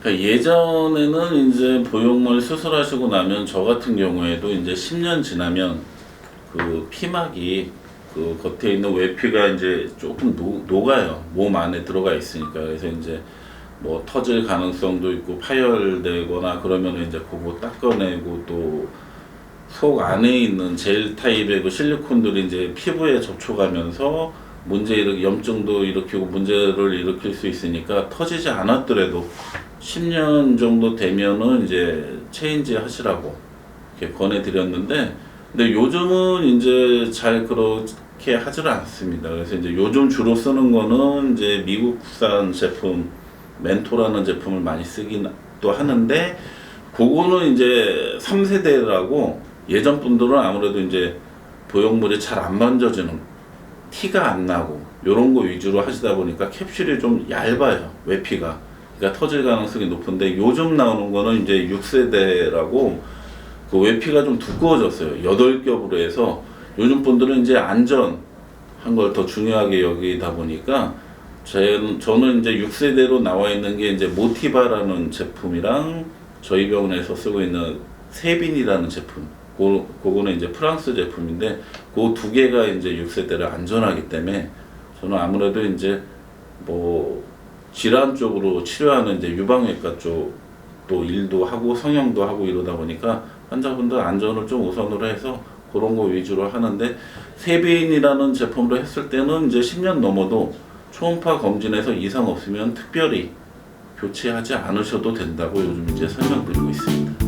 그러니까 예전에는 이제 보형물 수술하시고 나면 저 같은 경우에도 이제 10년 지나면 그 피막이 그 겉에 있는 외피가 이제 조금 녹, 녹아요. 몸 안에 들어가 있으니까. 그래서 이제 뭐 터질 가능성도 있고 파열되거나 그러면 이제 그거 닦아내고 또 속 안에 있는 젤 타입의 그 실리콘들이 이제 피부에 접촉하면서 문제 일으 염증도 일으키고 문제를 일으킬 수 있으니까 터지지 않았더라도 10년 정도 되면은 이제 체인지 하시라고 이렇게 권해드렸는데 근데 요즘은 이제 잘 그렇게 하지를 않습니다. 그래서 이제 요즘 주로 쓰는 거는 이제 미국산 제품 멘토라는 제품을 많이 쓰긴 또 하는데 그거는 이제 3세대라고 예전 분들은 아무래도 이제 보형물이 잘 안 만져지는 티가 안 나고 요런 거 위주로 하시다 보니까 캡슐이 좀 얇아요 외피가. 그러니까 터질 가능성이 높은데 요즘 나오는 거는 이제 6세대라고 그 외피가 좀 두꺼워졌어요. 8겹으로 해서. 요즘 분들은 이제 안전 한 걸 더 중요하게 여기다 보니까 제, 저는 이제 6세대로 나와 있는 게 이제 모티바라는 제품이랑 저희 병원에서 쓰고 있는 세빈이라는 제품. 그, 그거는 이제 프랑스 제품인데 그 두 개가 이제 6세대를 안전하기 때문에 저는 아무래도 이제 뭐 질환 쪽으로 치료하는 이제 유방외과 쪽 또 일도 하고 성형도 하고 이러다 보니까 환자분들 안전을 좀 우선으로 해서 그런 거 위주로 하는데 세빈이라는 제품으로 했을 때는 이제 10년 넘어도 초음파 검진에서 이상 없으면 특별히 교체하지 않으셔도 된다고 요즘 이제 설명드리고 있습니다.